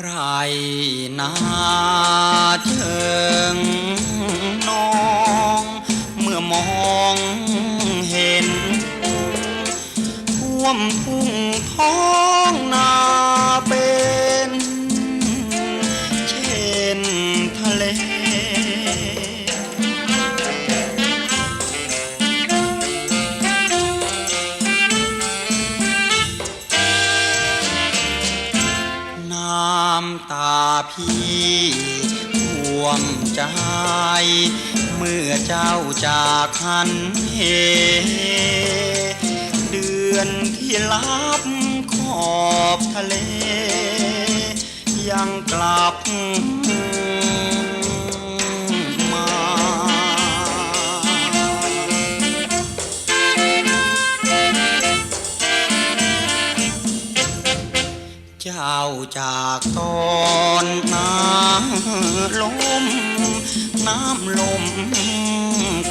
นาเชิงน้อง เมื่อมองเห็นท่วมทุ่งท้องนา ตาพี่ท่วมใจ เมื่อเจ้าจากหันเห เดือนที่ลับขอบทะเล ยังกลับ จ้าจากตอนน้ำลม น้ำลม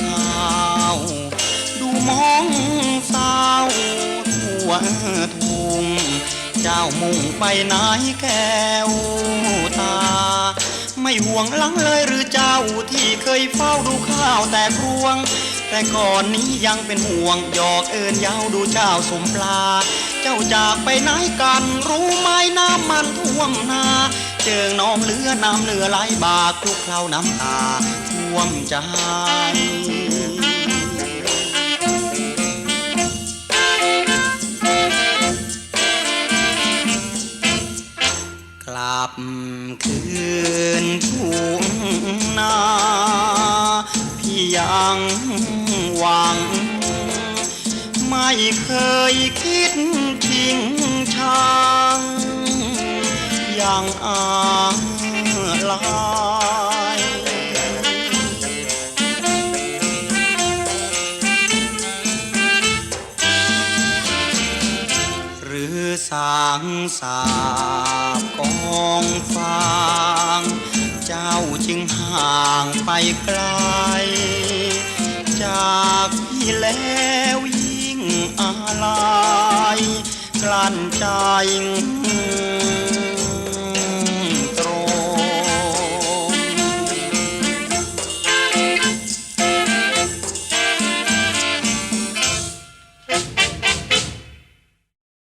ข้าว ดูมองสาทั่วทุ่งเจ้ามุ่งไปไหนแก้วตา ไม่ห่วงหลังเลยหรือเจ้าที่เคยเฝ้าดูข้าวแต่ครวง แต่ก่อนนี้ยังเป็นห่วงหยอกเอินย้าดูเจ้าสมปลา เจ้าจากไปไหนกันรู้ไหมน้ำมันท่วมนา เจิงน้องเลือน้ำเหลือไหลบากทุกเคล้าน้ำตาท่วมใจกลับคืนทุ่งนา ยังหวัง ไม่เคยคิดชิงชังยังอะไรหรือสางสาบกองฟาง เจ้าจึงห่างไปไกลากพี่แล้วยิ่งอาลัยกลั้นใจ